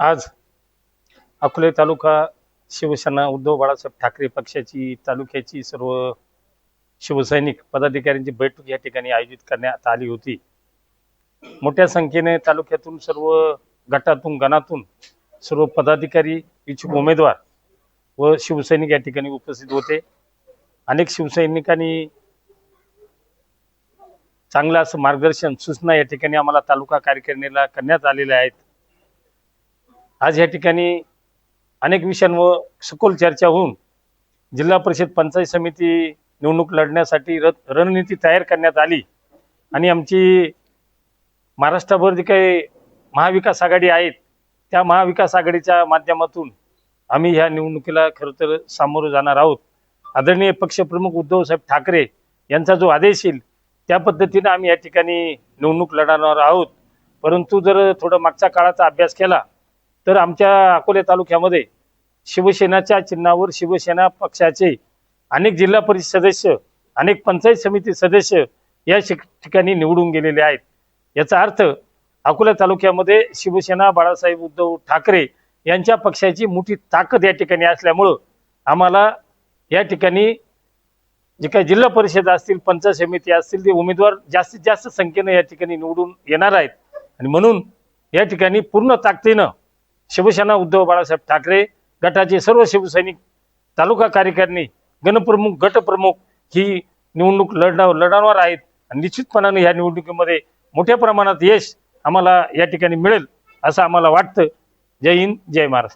आज अकोले तालुका शिवसेना उद्धव बाळासाहेब ठाकरे पक्षाची तालुक्याची सर्व शिवसैनिक पदाधिकाऱ्यांची बैठक या ठिकाणी आयोजित करण्यात आली होती. मोठ्या संख्येने तालुक्यातून सर्व गटातून गणातून सर्व पदाधिकारी इच्छुक उमेदवार व शिवसैनिक या ठिकाणी उपस्थित होते. अनेक शिवसैनिकांनी चांगलं असं मार्गदर्शन सूचना या ठिकाणी आम्हाला तालुका कार्यकारिणीला करण्यात आलेल्या आहेत. आज या ठिकाणी अनेक विषयांवर सखोल चर्चा होऊन जिल्हा परिषद पंचायत समिती निवडणूक लढण्यासाठी र रणनीती तयार करण्यात आली. आणि आमची महाराष्ट्राभर जी काही महाविकास आघाडी आहेत त्या महाविकास आघाडीच्या माध्यमातून आम्ही ह्या निवडणुकीला खरं तर सामोरं जाणार आहोत. आदरणीय पक्षप्रमुख उद्धवसाहेब ठाकरे यांचा जो आदेश येईल त्या पद्धतीनं आम्ही या ठिकाणी निवडणूक लढवणार आहोत. परंतु जर थोडं मागच्या काळाचा अभ्यास केला तर आमच्या अकोले तालुक्यामध्ये शिवसेनाच्या चिन्हावर शिवसेना पक्षाचे अनेक जिल्हा परिषद सदस्य अनेक पंचायत समिती सदस्य या ठिकाणी निवडून गेलेले आहेत. याचा अर्थ अकोला तालुक्यामध्ये शिवसेना बाळासाहेब उद्धव ठाकरे यांच्या पक्षाची मोठी ताकद या ठिकाणी असल्यामुळं आम्हाला या ठिकाणी जे काही जिल्हा परिषद असतील पंचायत समिती असतील ते उमेदवार जास्तीत जास्त संख्येनं या ठिकाणी निवडून येणार आहेत. आणि म्हणून या ठिकाणी पूर्ण ताकदीनं शिवसेना उद्धव बाळासाहेब ठाकरे गटाचे सर्व शिवसैनिक तालुका कार्यकारिणी गणप्रमुख गटप्रमुख ही निवडणूक लढणार लढवणार आहेत. आणि निश्चितपणाने ह्या निवडणुकीमध्ये मोठ्या प्रमाणात यश आम्हाला या ठिकाणी मिळेल असं आम्हाला वाटतं. जय हिंद जय महाराष्ट्र.